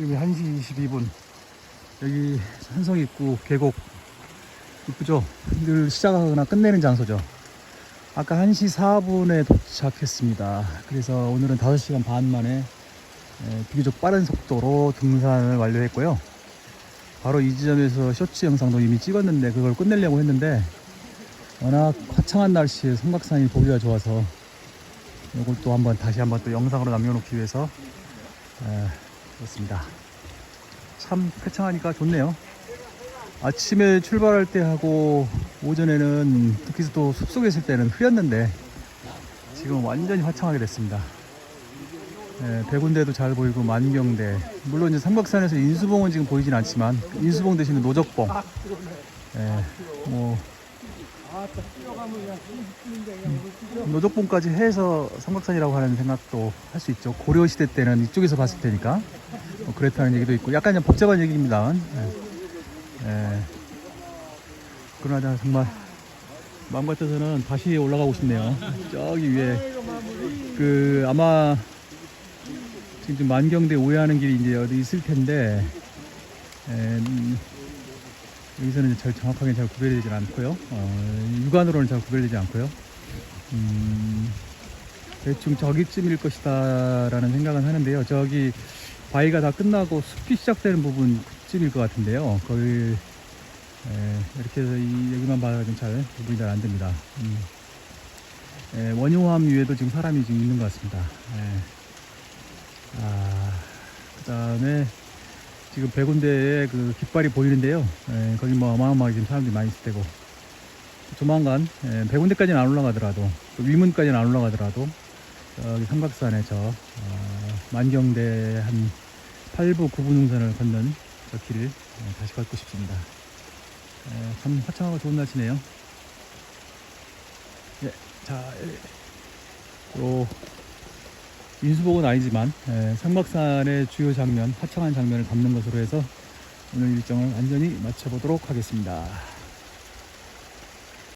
지금 1시 22분. 여기 산성 입구 계곡 이쁘죠? 늘 시작하거나 끝내는 장소죠. 아까 1시 4분에 도착했습니다. 그래서 오늘은 5시간 반 만에 에, 비교적 빠른 속도로 등산을 완료했고요. 바로 이 지점에서 쇼츠 영상도 이미 찍었는데 그걸 끝내려고 했는데 워낙 화창한 날씨에 삼각산이 보기가 좋아서 이걸 또 한번 다시 한번 또 영상으로 남겨놓기 위해서 에, 그렇습니다. 참 쾌청하니까 좋네요. 아침에 출발할 때 하고 오전에는 특히 또 숲속에 있을 때는 흐렸는데 지금 완전히 화창하게 됐습니다. 예, 백운대도 잘 보이고 만경대 물론 이제 삼각산에서 인수봉은 지금 보이진 않지만 인수봉 대신에 노적봉 예, 뭐 음, 노적봉까지 해서 삼각산이라고 하는 생각도 할 수 있죠 고려 시대 때는 이쪽에서 봤을 테니까 뭐 그랬다는 얘기도 있고 약간 좀 복잡한 얘기입니다 예. 예. 그러나 정말 마음 같아서는 다시 올라가고 싶네요 저기 위에 그 아마 지금 좀 만경대 오해하는 길이 이제 어디 있을 텐데 에, 음, 여기서는 잘 정확하게 잘 구별되지 않고요. 어, 육안으로는 잘 구별되지 않고요. 음, 대충 저기쯤일 것이다라는 생각은 하는데요. 저기 바위가 다 끝나고 숲이 시작되는 부분 그쯤일 것 같은데요. 거기 에, 이렇게 해서 이, 여기만 봐도 잘 구분이 잘 안 됩니다. 음. 에, 원효함 위에도 지금 사람이 지금 있는 것 같습니다. 에. 아, 그 다음에 지금 백운대에 그 깃발이 보이는데요. 에, 거기 뭐 어마어마하게 지금 사람들이 많이 있을 테고. 조만간, 에, 백운대까지는 안 올라가더라도, 또 위문까지는 안 올라가더라도, 저기 삼각산에 저, 어, 만경대 한 8부, 9부 능선을 걷는 저 길을 에, 다시 걷고 싶습니다. 에, 참 화창하고 좋은 날씨네요. 예, 자, 에, 요, 인수복은 아니지만 에, 삼각산의 주요 장면, 화창한 장면을 담는 것으로 해서 오늘 일정을 완전히 마쳐보도록 하겠습니다.